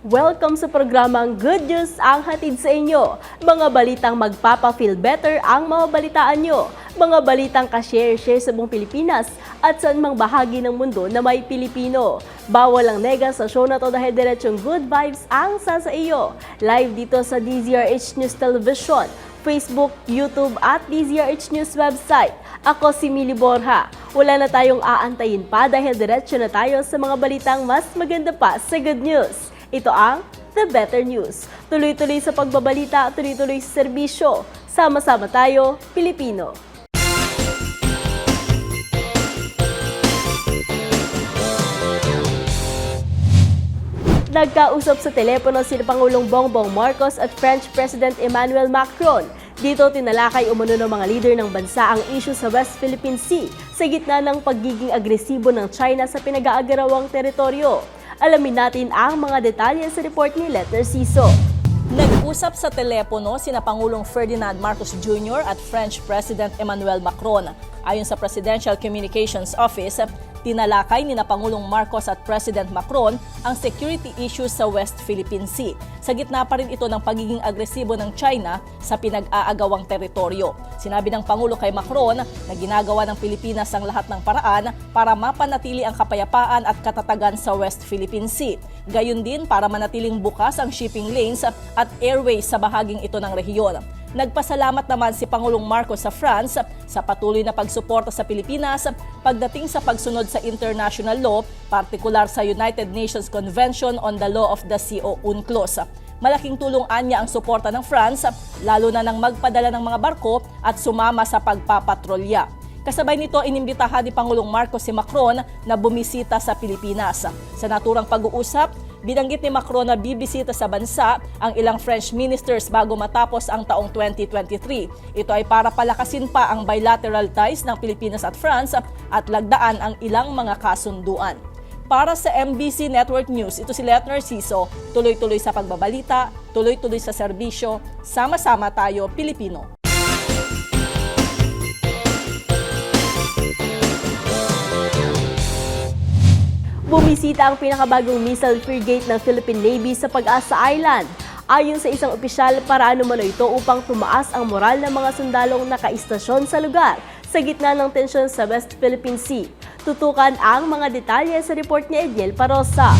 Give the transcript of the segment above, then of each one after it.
Welcome sa programang Good News ang hatid sa inyo. Mga balitang magpapa-feel better ang mababalitaan nyo. Mga balitang ka-share-share sa buong Pilipinas at saan mang bahagi ng mundo na may Pilipino. Bawal ang nega sa show na to dahil diretsong good vibes ang sa sa iyo. Live dito sa DZRH News Television, Facebook, YouTube at DZRH News website. Ako si Mili Borja. Wala na tayong aantayin pa dahil diretsyo na tayo sa mga balitang mas maganda pa sa good news. Ito ang The Better News. Tuloy-tuloy sa pagbabalita, tuloy-tuloy sa serbisyo. Sama-sama tayo, Pilipino. Nagkausap sa telepono si Pangulong Bongbong Marcos at French President Emmanuel Macron. Dito tinalakay umano ng mga leader ng bansa ang issue sa West Philippine Sea sa gitna ng pagiging agresibo ng China sa pinag-aagarawang teritoryo. Alamin natin ang mga detalye sa report ni Letter Siso. Nag-usap sa telepono sina Pangulong Ferdinand Marcos Jr. at French President Emmanuel Macron. Ayon sa Presidential Communications Office, tinalakay ni na Pangulong Marcos at President Macron ang security issues sa West Philippine Sea. Sa gitna pa rin ito ng pagiging agresibo ng China sa pinag-aagawang teritoryo. Sinabi ng Pangulo kay Macron na ginagawa ng Pilipinas ang lahat ng paraan para mapanatili ang kapayapaan at katatagan sa West Philippine Sea. Gayun din para manatiling bukas ang shipping lanes at airways sa bahaging ito ng rehiyon. Nagpasalamat naman si Pangulong Marcos sa France sa patuloy na pagsuporta sa Pilipinas pagdating sa pagsunod sa international law, partikular sa United Nations Convention on the Law of the Sea o UNCLOS. Malaking tulong anya ang suporta ng France, lalo na nang magpadala ng mga barko at sumama sa pagpapatrolya. Kasabay nito, inimbitahan ni Pangulong Marcos si Macron na bumisita sa Pilipinas. Sa naturang pag-uusap, binanggit ni Macron na bibisita sa bansa ang ilang French ministers bago matapos ang taong 2023. Ito ay para palakasin pa ang bilateral ties ng Pilipinas at France at lagdaan ang ilang mga kasunduan. Para sa MBC Network News, ito si Letner Siso, tuloy-tuloy sa pagbabalita, tuloy-tuloy sa serbisyo, sama-sama tayo Pilipino. Bumisita ang pinakabagong missile frigate ng Philippine Navy sa Pag-asa Island. Ayon sa isang opisyal, paraan umano ito upang tumaas ang moral ng mga sundalong nakaistasyon sa lugar sa gitna ng tensyon sa West Philippine Sea. Tutukan ang mga detalye sa report ni Ediel Parosa.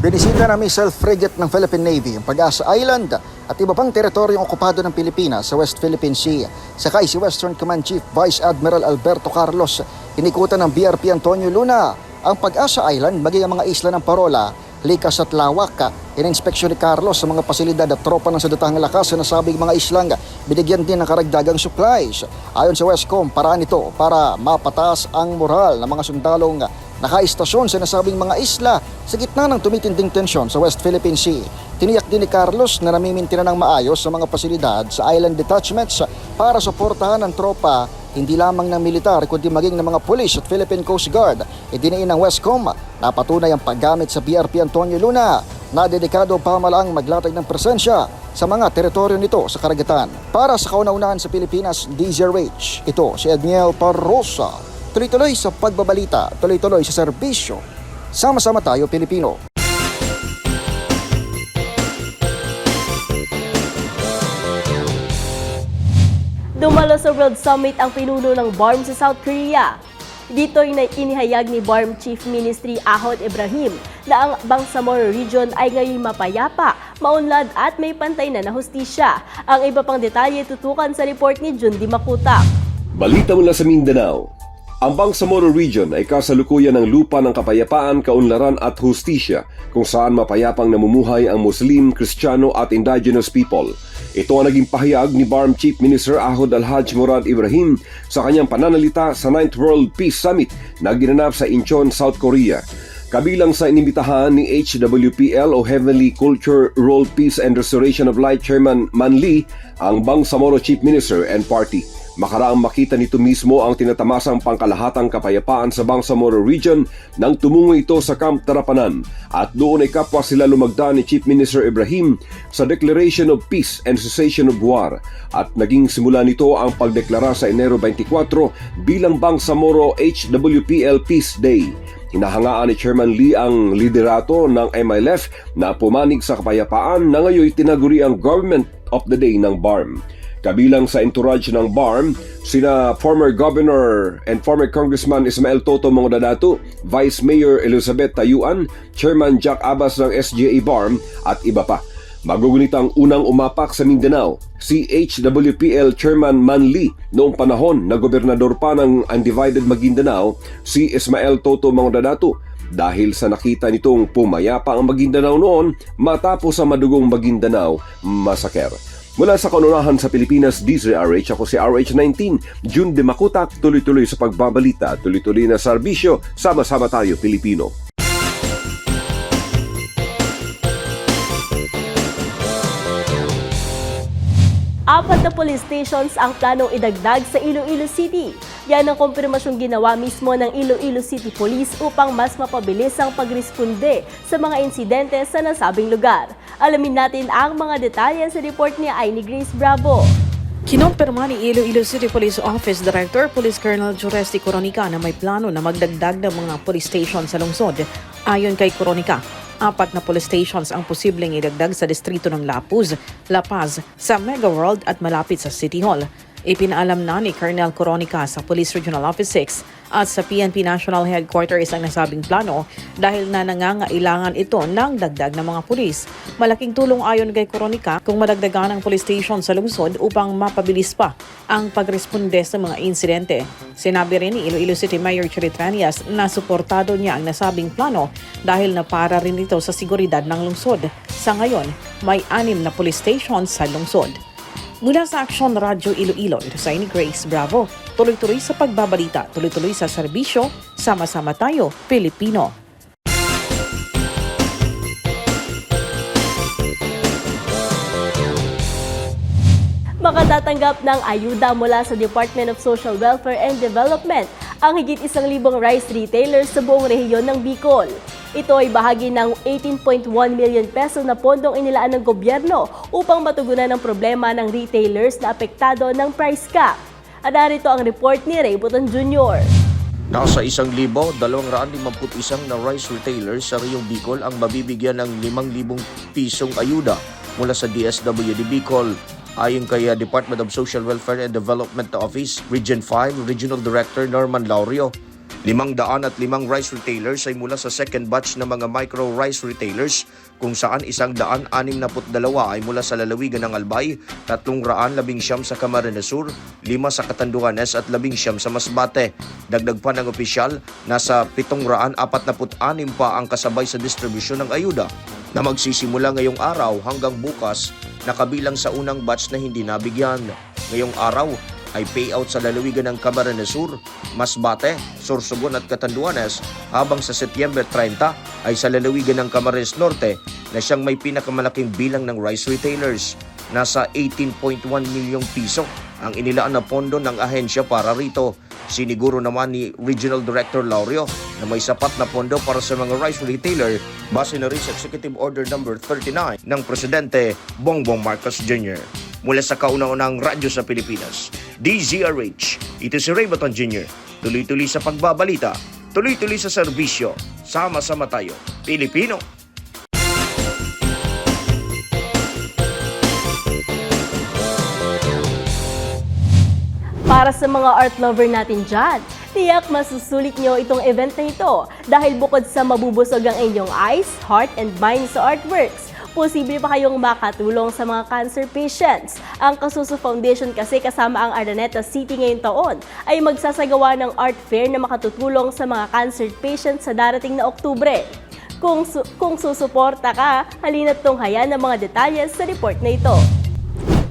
Binisita ng missile frigate ng Philippine Navy ang Pag-asa Island at iba pang teritoryong okupado ng Pilipinas sa West Philippine Sea. Sakay si Western Command Chief Vice Admiral Alberto Carlos, inikutan ng BRP Antonio Luna ang Pag-asa Island maging ang mga isla ng Parola, Likas at Lawak. Ininspeksyon ni Carlos sa mga pasilidad at tropa ng sadatahang lakas sa nasabing mga islang binigyan din ng karagdagang supplies. Ayon sa Westcom, paraan ito para mapataas ang moral ng mga sundalong nakaistasyon sa nasabing mga isla sa gitna ng tumitinding tensyon sa West Philippine Sea. Tiniyak din ni Carlos na namimintina ng maayos sa mga pasilidad sa island detachments para suportahan ang tropa hindi lamang ng militar kundi maging ng mga pulis at Philippine Coast Guard. Idiniin ng Westcom na patunay ang paggamit sa BRP Antonio Luna na dedikado pamalaang maglatag ng presensya sa mga teritoryo nito sa karagatan. Para sa kauna-unahan sa Pilipinas, DZRH, ito si Edniel Parrosa. Tuloy-tuloy sa pagbabalita, tuloy-tuloy sa serbisyo. Sama-sama tayo Pilipino. Dumalo sa World Summit ang pinuno ng BARM sa South Korea. Dito ay inihayag ni BARM Chief Ministry Ahod Ibrahim na ang Bangsamoro Region ay ngayon mapayapa, maunlad at may pantay na na hustisya. Ang iba pang detalye tutukan sa report ni Jundi Makutak. Balita mula sa Mindanao. Ang Bangsamoro Region ay kasalukuyan ng lupa ng kapayapaan, kaunlaran at hustisya kung saan mapayapang namumuhay ang Muslim, Kristiyano at indigenous people. Ito ang naging pahayag ni BARM Chief Minister Ahod Alhaj Murad Ibrahim sa kanyang pananalita sa 9th World Peace Summit na ginanap sa Incheon, South Korea. Kabilang sa inimbitahan ni HWPL o Heavenly Culture, World Peace and Restoration of Light Chairman Man Lee, ang Bangsamoro Chief Minister and Party. Makaraang makita nito mismo ang tinatamasang pangkalahatang kapayapaan sa Bangsamoro Region nang tumungo ito sa Camp Tarapanan at doon ay kapwa sila lumagda ni Chief Minister Ibrahim sa Declaration of Peace and Cessation of War at naging simula nito ang pagdeklara sa Enero 24 bilang Bangsamoro HWPL Peace Day. Hinahangaan ni Chairman Lee ang liderato ng MILF na pumanig sa kapayapaan na ngayon tinaguri ang Government of the Day ng BARM. Kabilang sa entourage ng BARM, sina former Governor and former Congressman Ismael Toto Mongdadato, Vice Mayor Elizabeth Tayuan, Chairman Jack Abbas ng SGA BARM at iba pa. Magugunit ang unang umapak sa Mindanao, si HWPL Chairman Man Lee noong panahon na gobernador pa ng Undivided Maguindanao, si Ismael Toto Mongdadato dahil sa nakita nitong pumayapa ang Maguindanao noon matapos ang madugong Maguindanao massacre. Mula sa kanunahan sa Pilipinas, DZRH, ako si RH19, June de Makutak, tuloy-tuloy sa pagbabalita, tuloy-tuloy na serbisyo, sama-sama tayo Pilipino. Apat na police stations ang planong idagdag sa Iloilo City. Yan ang kumpirmasyong ginawa mismo ng Iloilo City Police upang mas mapabilis ang pagresponde sa mga insidente sa nasabing lugar. Alamin natin ang mga detalye sa report ni Aini Grace Bravo. Kinumpirma ni Iloilo City Police Office Director Police Colonel Juresti Coronica na may plano na magdagdag ng mga police station sa lungsod. Ayon kay Coronica, apat na police stations ang posibleng idagdag sa distrito ng Lapuz, La Paz, sa Mega World at malapit sa City Hall. Ipinaalam na ni Colonel Coronica sa Police Regional Office 6 at sa PNP National Headquarters ang nasabing plano dahil na nangangailangan ito ng dagdag ng mga pulis. Malaking tulong ayon kay Coronica kung madagdagan ang police station sa lungsod upang mapabilis pa ang pagresponde sa mga insidente. Sinabi rin ni Iloilo City Mayor Chiritranias na suportado niya ang nasabing plano dahil na para rin ito sa seguridad ng lungsod. Sa ngayon, may anim na police stations sa lungsod. Mula sa Action Radio Iloilo, ito sa ni Grace Bravo. Tuloy-tuloy sa pagbabalita, tuloy-tuloy sa serbisyo, sama-sama tayo, Pilipino. Makatatanggap ng ayuda mula sa Department of Social Welfare and Development ang higit isang libong rice retailers sa buong rehiyon ng Bicol. Ito ay bahagi ng 18.1 million peso na pondong inilaan ng gobyerno upang matugunan ang problema ng retailers na apektado ng price cap. At narito ang report ni Ray Buton Jr. Nasa isang libo, dalawang raan limamput isang na rice retailers sa Riyong Bicol ang mabibigyan ng limang libong pisong ayuda mula sa DSWD Bicol. Ayon kay uh, Department of Social Welfare and Development Office, Region 5, Regional Director Norman Laurio, Limang daan at limang rice retailers ay mula sa second batch ng mga micro rice retailers kung saan isang daan anim na dalawa ay mula sa lalawigan ng Albay, tatlong raan labing siyam sa Camarines Sur, lima sa Catanduanes at labing siyam sa Masbate. Dagdag pa ng opisyal, nasa pitong raan apat na anim pa ang kasabay sa distribusyon ng ayuda na magsisimula ngayong araw hanggang bukas na kabilang sa unang batch na hindi nabigyan. Ngayong araw, ay payout sa lalawigan ng Camarines Sur, Masbate, Sorsogon at Catanduanes habang sa Setyembre 30 ay sa lalawigan ng Camarines Norte na siyang may pinakamalaking bilang ng rice retailers. Nasa 18.1 milyong piso ang inilaan na pondo ng ahensya para rito. Siniguro naman ni Regional Director Laurio na may sapat na pondo para sa mga rice retailer base na rin sa Executive Order Number 39 ng Presidente Bongbong Marcos Jr. Mula sa kauna-unang radyo sa Pilipinas, DZRH. Ito si Ray Baton Jr. Tuloy-tuloy sa pagbabalita, tuloy-tuloy sa serbisyo. Sama-sama tayo, Pilipino. Para sa mga art lover natin dyan, tiyak masusulit nyo itong event na ito dahil bukod sa mabubusog ang inyong eyes, heart, and mind sa artworks, posible pa kayong makatulong sa mga cancer patients. Ang Kasuso Foundation kasi kasama ang Araneta City ngayong taon ay magsasagawa ng art fair na makatutulong sa mga cancer patients sa darating na Oktubre. Kung, su- kung susuporta ka, halina't tunghayan ng mga detalye sa report na ito.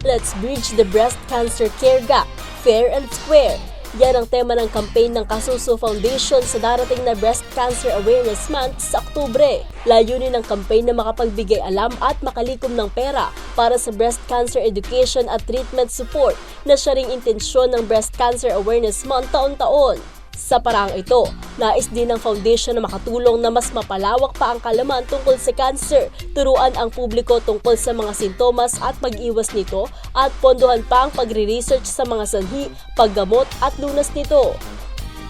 Let's bridge the breast cancer care gap, fair and square. Yan ang tema ng campaign ng Kasuso Foundation sa darating na Breast Cancer Awareness Month sa Oktubre. Layunin ng campaign na makapagbigay alam at makalikom ng pera para sa breast cancer education at treatment support na siya ring intensyon ng Breast Cancer Awareness Month taon-taon. Sa paraang ito, nais din ng foundation na makatulong na mas mapalawak pa ang kalaman tungkol sa cancer, turuan ang publiko tungkol sa mga sintomas at pag-iwas nito at pondohan pa ang pagre-research sa mga sanhi, paggamot at lunas nito.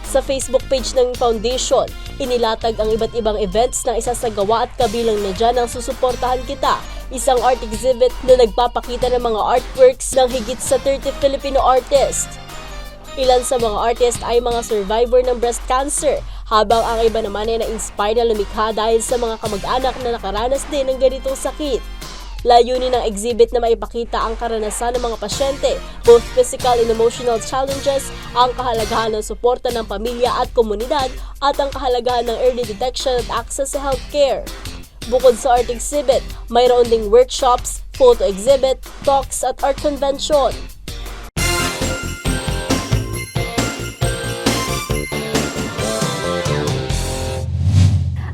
Sa Facebook page ng foundation, inilatag ang iba't ibang events na isasagawa at kabilang na dyan ang susuportahan kita. Isang art exhibit na nagpapakita ng mga artworks ng higit sa 30 Filipino artists. Ilan sa mga artist ay mga survivor ng breast cancer, habang ang iba naman ay na-inspire na lumikha dahil sa mga kamag-anak na nakaranas din ng ganitong sakit. Layunin ng exhibit na maipakita ang karanasan ng mga pasyente, both physical and emotional challenges, ang kahalagahan ng suporta ng pamilya at komunidad, at ang kahalagahan ng early detection at access sa healthcare. Bukod sa art exhibit, mayroon ding workshops, photo exhibit, talks at art convention.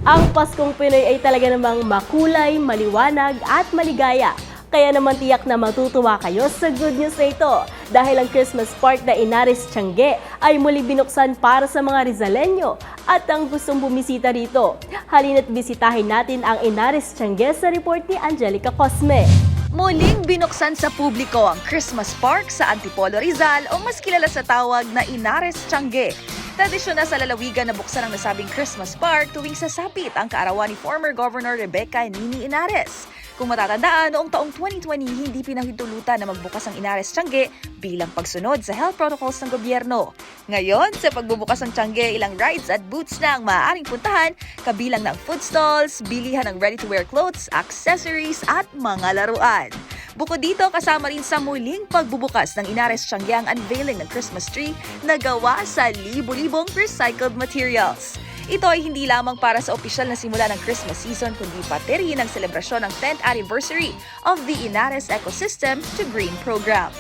Ang Paskong Pinoy ay talaga namang makulay, maliwanag at maligaya. Kaya naman tiyak na matutuwa kayo sa good news na ito dahil ang Christmas park na Inaris Tiangge ay muli binuksan para sa mga Rizalenyo at ang gustong bumisita rito. Halina't bisitahin natin ang Inaris Tiangge sa report ni Angelica Cosme. Muling binuksan sa publiko ang Christmas Park sa Antipolo Rizal o mas kilala sa tawag na Inares Tiangge. Tradisyon na sa lalawigan na buksan ang nasabing Christmas Park tuwing sasapit ang kaarawan ni former Governor Rebecca Nini Inares. Kung matatandaan, noong taong 2020, hindi pinahintulutan na magbukas ang Inares Tiangge bilang pagsunod sa health protocols ng gobyerno. Ngayon, sa pagbubukas ng Tiangge, ilang rides at booths na ang maaaring puntahan, kabilang ng food stalls, bilihan ng ready-to-wear clothes, accessories at mga laruan. Bukod dito, kasama rin sa muling pagbubukas ng Inares Tiangge ang unveiling ng Christmas tree na gawa sa libo-libong recycled materials. Ito ay hindi lamang para sa opisyal na simula ng Christmas season kundi pati rin ang selebrasyon ng 10th anniversary of the Inares Ecosystem to Green program.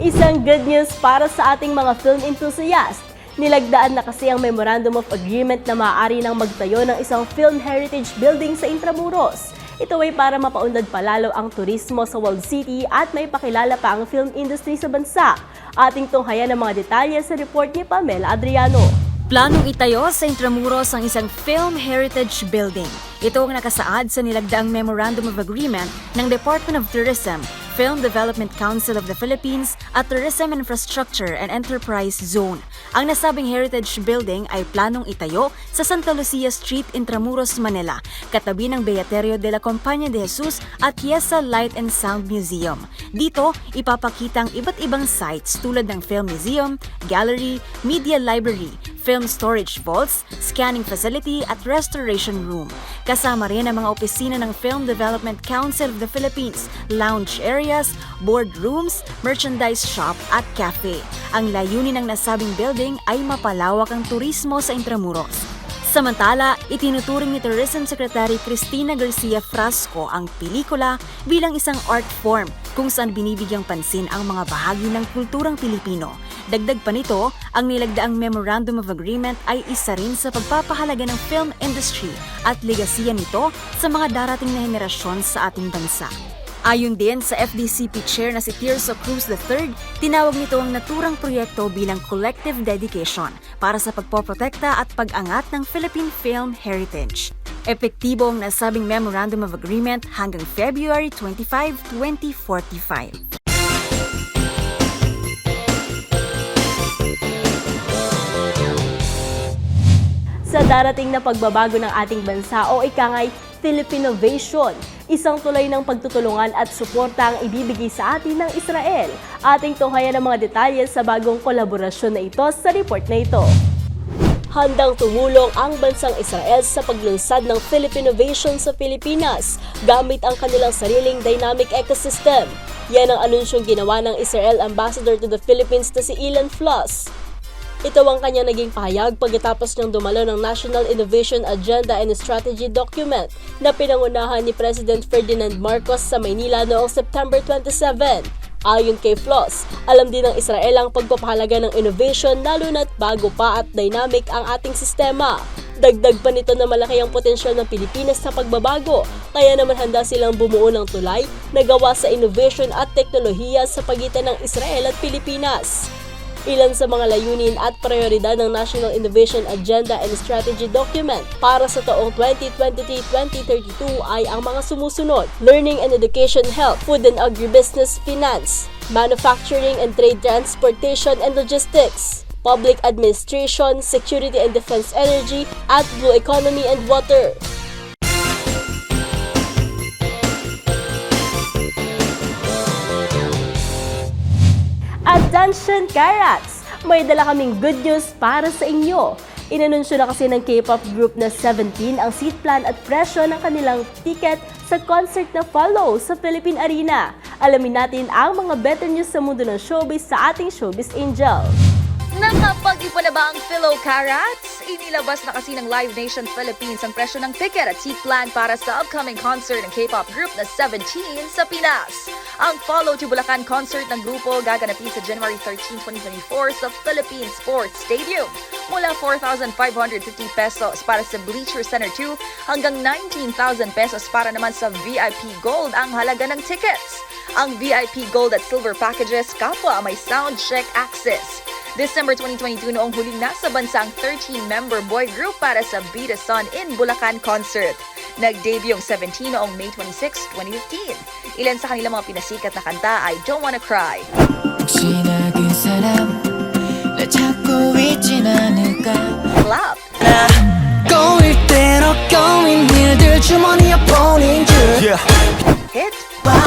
Isang good news para sa ating mga film enthusiast. Nilagdaan na kasi ang Memorandum of Agreement na maaari nang magtayo ng isang film heritage building sa Intramuros. Ito ay para mapaunlad palalo ang turismo sa World City at may pakilala pa ang film industry sa bansa. Ating tunghayan ang mga detalye sa report ni Pamela Adriano. Planong itayo sa Intramuros ang isang Film Heritage Building. Ito ang nakasaad sa nilagdaang Memorandum of Agreement ng Department of Tourism, Film Development Council of the Philippines at Tourism Infrastructure and Enterprise Zone. Ang nasabing heritage building ay planong itayo sa Santa Lucia Street, Intramuros, Manila, katabi ng Beaterio de la Compañía de Jesus at Yesa Light and Sound Museum. Dito, ipapakita ang iba't ibang sites tulad ng Film Museum, Gallery, Media Library, film storage vaults, scanning facility at restoration room. Kasama rin ang mga opisina ng Film Development Council of the Philippines, lounge areas, boardrooms, merchandise shop at cafe. Ang layunin ng nasabing building ay mapalawak ang turismo sa Intramuros. Samantala, itinuturing ni Tourism Secretary Cristina Garcia Frasco ang pelikula bilang isang art form kung saan binibigyang pansin ang mga bahagi ng kulturang Pilipino. Dagdag pa nito, ang nilagdaang Memorandum of Agreement ay isa rin sa pagpapahalaga ng film industry at legasiya nito sa mga darating na henerasyon sa ating bansa. Ayon din sa FDCP Chair na si Tirso Cruz III, tinawag nito ang naturang proyekto bilang collective dedication para sa pagpoprotekta at pag-angat ng Philippine film heritage. Epektibo ang nasabing Memorandum of Agreement hanggang February 25, 2045. Sa darating na pagbabago ng ating bansa o ikangay Philippinovation, isang tulay ng pagtutulungan at suporta ang ibibigay sa atin ng Israel. Ating tunghayan ang mga detalye sa bagong kolaborasyon na ito sa report na ito. Handang tumulong ang bansang Israel sa paglunsad ng Philippine Innovation sa Pilipinas gamit ang kanilang sariling dynamic ecosystem. Yan ang anunsyong ginawa ng Israel Ambassador to the Philippines na si Ilan Floss. Ito ang kanyang naging pahayag pagkatapos ng dumalo ng National Innovation Agenda and Strategy document na pinangunahan ni President Ferdinand Marcos sa Maynila noong September 27. Ayon kay Floss, alam din ng Israel ang pagpapahalaga ng innovation lalo na't bago pa at dynamic ang ating sistema. Dagdag pa nito na malaki ang potensyal ng Pilipinas sa pagbabago, kaya naman handa silang bumuo ng tulay na gawa sa innovation at teknolohiya sa pagitan ng Israel at Pilipinas. Ilan sa mga layunin at prioridad ng National Innovation Agenda and Strategy Document para sa taong 2023-2032 ay ang mga sumusunod. Learning and Education Health, Food and Agribusiness Finance, Manufacturing and Trade Transportation and Logistics, Public Administration, Security and Defense Energy, at Blue Economy and Water. Attention Carats! May dala kaming good news para sa inyo. Inanunsyo na kasi ng K-pop group na 17 ang seat plan at presyo ng kanilang ticket sa concert na follow sa Philippine Arena. Alamin natin ang mga better news sa mundo ng showbiz sa ating Showbiz Angel. Nakapag-ipon na ba ang Philo Carats? Inilabas na kasi ng Live Nation Philippines ang presyo ng ticket at seat plan para sa upcoming concert ng K-pop group na 17 sa Pinas. Ang Follow to Bulacan concert ng grupo gaganapin sa January 13, 2024 sa Philippine Sports Stadium. Mula 4,550 pesos para sa Bleacher Center 2 hanggang 19,000 pesos para naman sa VIP Gold ang halaga ng tickets. Ang VIP Gold at Silver packages kapwa may sound check access. December 2022 noong huling nasa bansa ang 13-member boy group para sa Be The Sun in Bulacan concert. Nag-debut ang 17 noong May 26, 2015. Ilan sa kanilang mga pinasikat na kanta ay Don't Wanna Cry, 혹시나 그 사람 나 찾고 있진 않을까 Clap, 꼬일 대로 꼬인 일들 주머니에 보낸 줄 Hit, Online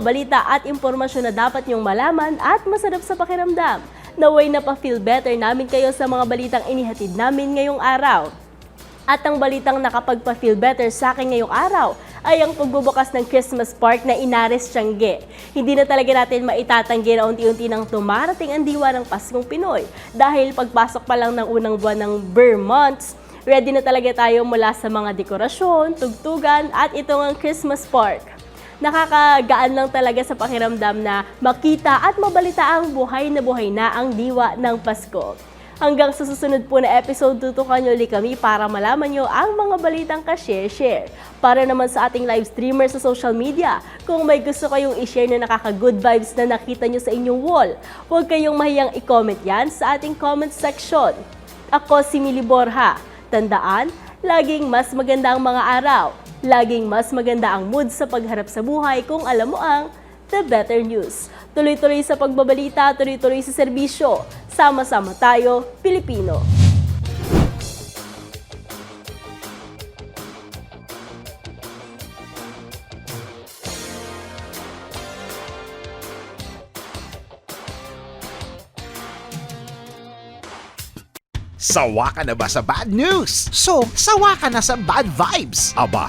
Mga balita at impormasyon na dapat niyong malaman at masarap sa pakiramdam. Naway na pa-feel better namin kayo sa mga balitang inihatid namin ngayong araw. At ang balitang nakapagpa-feel better sa akin ngayong araw ay ang pagbubukas ng Christmas park na Inares Tiangge. Hindi na talaga natin maitatanggi na unti-unti nang tumarating ang diwa ng Paskong Pinoy dahil pagpasok pa lang ng unang buwan ng Burr months, ready na talaga tayo mula sa mga dekorasyon, tugtugan at ito ang Christmas park nakakagaan lang talaga sa pakiramdam na makita at mabalita ang buhay na buhay na ang diwa ng Pasko. Hanggang sa susunod po na episode, tutukan nyo ulit kami para malaman nyo ang mga balitang ka-share-share. Para naman sa ating live streamer sa social media, kung may gusto kayong i-share na nakaka-good vibes na nakita nyo sa inyong wall, huwag kayong mahiyang i-comment yan sa ating comment section. Ako si Mili Borja. Tandaan, laging mas maganda ang mga araw. Laging mas maganda ang mood sa pagharap sa buhay kung alam mo ang The Better News. Tuloy-tuloy sa pagbabalita, tuloy-tuloy sa serbisyo. Sama-sama tayo, Pilipino. Sawa ka na ba sa bad news? So, sawa ka na sa bad vibes? Aba,